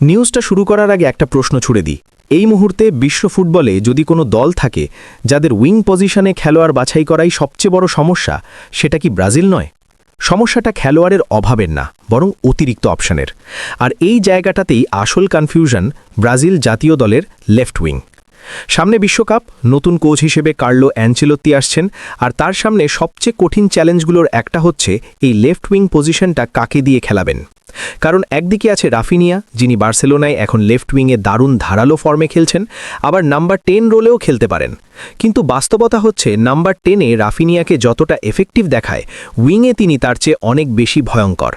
নিউজটা শুরু করার আগে একটা প্রশ্ন ছুড়ে দিই। এই মুহূর্তে বিশ্ব ফুটবলে যদি কোনো দল থাকে, যাদের উইং পজিশনে খেলোয়াড় বাছাই করাই সবচেয়ে বড় সমস্যা, সেটা কি ব্রাজিল নয়? সমস্যাটা খেলোয়াড়ের অভাবের না, বরং অতিরিক্ত অপশনের। আর এই জায়গাটাতেই আসল কনফিউশন ব্রাজিল জাতীয় দলের লেফট উইং সামনে বিশ্বকাপ, নতুন কোচ হিসেবে কার্লো অ্যাঞ্চেলত্তি আসছেন, আর তার সামনে সবচেয়ে কঠিন চ্যালেঞ্জগুলোর একটা হচ্ছে এই লেফট উইং পজিশনটা কাকে দিয়ে খেলাবেন। কারণ একদিকে আছে রাফিনিয়া, যিনি বার্সেলোনায় এখন লেফট উইংয়ে দারুণ ধারালো ফর্মে খেলছেন, আবার নাম্বার টেন রোলেও খেলতে পারেন। কিন্তু বাস্তবতা হচ্ছে নাম্বার টেনে রাফিনিয়াকে যতটা এফেক্টিভ দেখায়, উইংয়ে তিনি তার চেয়ে অনেক বেশি ভয়ঙ্কর।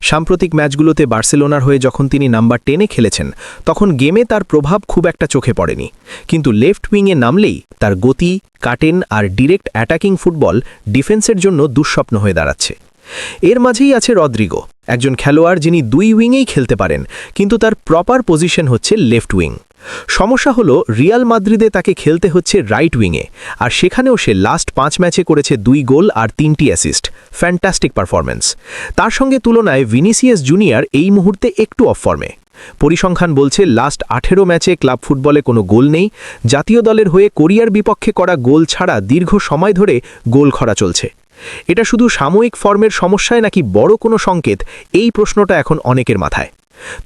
সাম্প্রতিক ম্যাচগুলোতে বার্সেলোনার হয়ে যখন তিনি নাম্বার টেনে খেলেছেন, তখন গেমে তার প্রভাব খুব একটা চোখে পড়েনি। কিন্তু লেফট উইংয়ে নামলেই তার গতি, কাটেন আর ডিরেক্ট অ্যাটাকিং ফুটবল ডিফেন্সের জন্য দুঃস্বপ্ন হয়ে দাঁড়াচ্ছে। এর মাঝেই আছে রদ্রিগো, একজন খেলোয়াড় যিনি দুই উইংয়েই খেলতে পারেন, কিন্তু তার প্রপার পজিশন হচ্ছে লেফট উইং। সমস্যা হলো, রিয়াল মাদ্রিদে তাকে খেলতে হচ্ছে রাইট উইংয়ে, আর সেখানেও সে লাস্ট পাঁচ ম্যাচে করেছে দুই গোল আর তিনটি অ্যাসিস্ট। Fantastic performance. তার সঙ্গে তুলনায় ভিনিসিয়াস জুনিয়র এই মুহূর্তে একটু অফ ফর্মে। পরিসংখ্যান বলছে, লাস্ট আঠেরো ম্যাচে ক্লাব ফুটবলে কোনো গোল নেই। জাতীয় দলের হয়ে কোরিয়ার বিপক্ষে করা গোল ছাড়া দীর্ঘ সময় ধরে গোল খরা চলছে। এটা শুধু সাময়িক ফর্মের সমস্যায় নাকি বড় কোনো সংকেত? এই প্রশ্নটা এখন অনেকের মাথায়।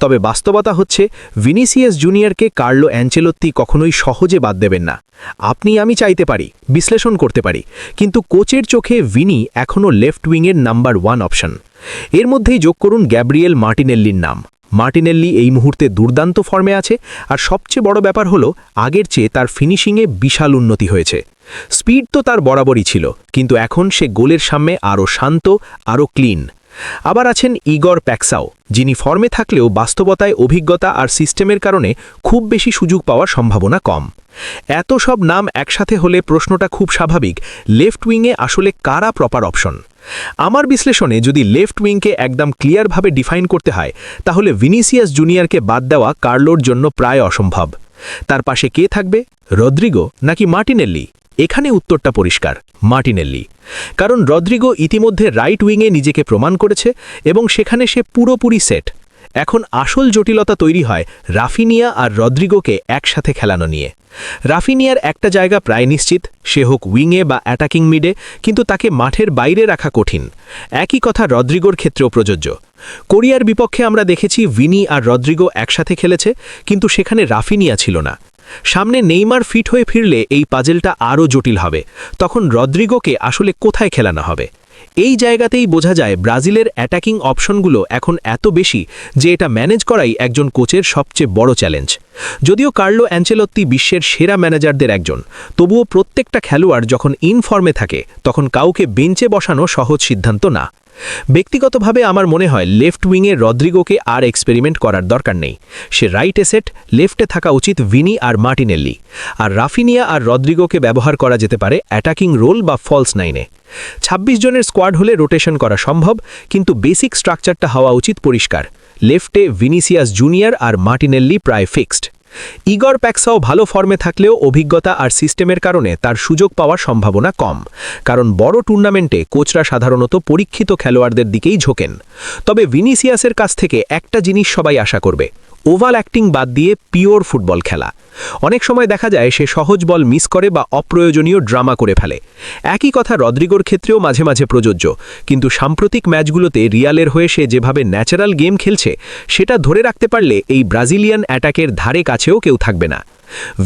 তবে বাস্তবতা হচ্ছে, ভিনিসিয়াস জুনিয়রকে কার্লো অ্যাঞ্চেলত্তি কখনোই সহজে বাদ দেবেন না। আপনি আমি চাইতে পারি, বিশ্লেষণ করতে পারি, কিন্তু কোচের চোখে ভিনি এখনও লেফট উইংয়ের নাম্বার ওয়ান অপশন। এর মধ্যেই যোগ করুন গ্যাব্রিয়েল মার্টিনেল্লির নাম। মার্টিনেল্লি এই মুহূর্তে দুর্দান্ত ফর্মে আছে আর সবচেয়ে বড় ব্যাপার হলো, আগের চেয়ে তার ফিনিশিংয়ে বিশাল উন্নতি হয়েছে। স্পিড তো তার বরাবরই ছিল, কিন্তু এখন সে গোলের সামনে আরও শান্ত, আরও ক্লিন। আবার আছেন ইগর প্যাকসাও, যিনি ফর্মে থাকলেও বাস্তবতায় অভিজ্ঞতা আর সিস্টেমের কারণে খুব বেশি সুযোগ পাওয়ার সম্ভাবনা কম। এত সব নাম একসাথে হলে প্রশ্নটা খুব স্বাভাবিক, লেফট উইংয়ে আসলে কারা প্রপার অপশন? আমার বিশ্লেষণে যদি লেফট উইংকে একদম ক্লিয়ারভাবে ডিফাইন করতে হয়, তাহলে ভিনিসিয়াস জুনিয়রকে বাদ দেওয়া কার্লোর জন্য প্রায় অসম্ভব। তার পাশে কে থাকবে? রদ্রিগো নাকি মার্টিনেল্লি? এখানে উত্তরটা পরিষ্কার, মার্টিনেল্লি। কারণ রদ্রিগো ইতিমধ্যে রাইট উইংয়ে নিজেকে প্রমাণ করেছে এবং সেখানে সে পুরোপুরি সেট। এখন আসল জটিলতা তৈরি হয় রাফিনিয়া আর রদ্রিগোকে একসাথে খেলানো নিয়ে। রাফিনিয়ার একটা জায়গা প্রায় নিশ্চিত, সে হোক উইংয়ে বা অ্যাটাকিং মিডে, কিন্তু তাকে মাঠের বাইরে রাখা কঠিন। একই কথা রদ্রিগোর ক্ষেত্রেও প্রযোজ্য। কোরিয়ার বিপক্ষে আমরা দেখেছি ভিনি আর রদ্রিগো একসাথে খেলেছে, কিন্তু সেখানে রাফিনিয়া ছিল না। সামনে নেইমার ফিট হয়ে ফিরলে এই পাজেলটা আরও জটিল হবে। তখন রদ্রিগোকে আসলে কোথায় খেলানো হবে? এই জায়গাতেই বোঝা যায় ব্রাজিলের অ্যাটাকিং অপশনগুলো এখন এত বেশি যে এটা ম্যানেজ করাই একজন কোচের সবচেয়ে বড় চ্যালেঞ্জ। যদিও কার্লো অ্যাঞ্চেলত্তি বিশ্বের সেরা ম্যানেজারদের একজন, তবুও প্রত্যেকটা খেলোয়াড় যখন ইনফর্মে থাকে, তখন কাউকে বেঞ্চে বসানো সহজ সিদ্ধান্ত না। ব্যক্তিগতভাবে আমার মনে হয় লেফট উইংয়ে রদ্রিগোকে আর এক্সপেরিমেন্ট করার দরকার নেই। সে রাইট এসেট লেফটে থাকা উচিত ভিনি আর মার্টিনেল্লি। আর রাফিনিয়া আর রদ্রিগোকে ব্যবহার করা যেতে পারে অ্যাটাকিং রোল বা ফলস নাইনে। ২৬ জনের স্কোয়াড হলে রোটেশন করা সম্ভব, কিন্তু বেসিক স্ট্রাকচারটা হওয়া উচিত পরিষ্কার। লেফটে ভিনিসিয়াস জুনিয়র আর মার্টিনেল্লি প্রায় ফিক্সড। ইগর প্যাক্সাও ভালো ফর্মে থাকলেও অভিজ্ঞতা আর সিস্টেমের কারণে তার সুযোগ পাওয়ার সম্ভাবনা কম, কারণ বড় টুর্নামেন্টে কোচরা সাধারণত পরীক্ষিত খেলোয়াড়দের দিকেই ঝোঁকেন। তবে ভিনিসিয়াসের কাছ থেকে একটা জিনিস সবাই আশা করবে ওভাল অ্যাক্টিং বাদ দিয়ে পিওর ফুটবল খেলা। অনেক সময় দেখা যায় সে সহজ বল মিস করে বা অপ্রয়োজনীয় ড্রামা করে ফেলে। একই কথা রদ্রিগোর ক্ষেত্রেও মাঝে মাঝে প্রযোজ্য। কিন্তু সাম্প্রতিক ম্যাচগুলোতে রিয়ালের হয়ে সে যেভাবে ন্যাচারাল গেম খেলছে, সেটা ধরে রাখতে পারলে এই ব্রাজিলিয়ান অ্যাটাকের ধারে কাছেও কেউ থাকবে না।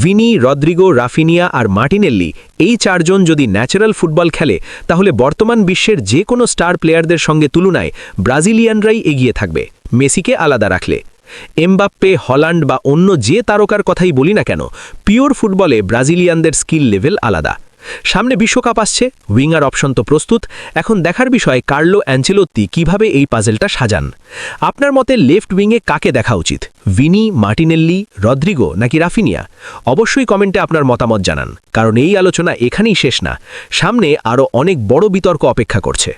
ভিনি, রদ্রিগো, রাফিনিয়া আর মার্টিনেল্লি এই চারজন যদি ন্যাচারাল ফুটবল খেলে, তাহলে বর্তমান বিশ্বের যে কোনো স্টার প্লেয়ারদের সঙ্গে তুলনায় ব্রাজিলিয়ানরাই এগিয়ে থাকবে। মেসিকে আলাদা রাখলে। এমবাপ্পে, হল্যান্ড বা অন্য যে তারকার কথাই বলি না কেন, পিওর ফুটবলে ব্রাজিলিয়ানদের স্কিল লেভেল আলাদা। সামনে বিশ্বকাপ আসছে, উইঙ্গার অপশন তো প্রস্তুত। এখন দেখার বিষয়, কার্লো অ্যাঞ্চেলোত্তি কীভাবে এই পাজেলটা সাজান? আপনার মতে লেফট উইংয়ে কাকে দেখা উচিত? ভিনি, মার্টিনেল্লি, রদ্রিগো নাকি রাফিনিয়া? অবশ্যই কমেন্টে আপনার মতামত জানান, কারণ এই আলোচনা এখানেই শেষ না। সামনে আরও অনেক বড় বিতর্ক অপেক্ষা করছে।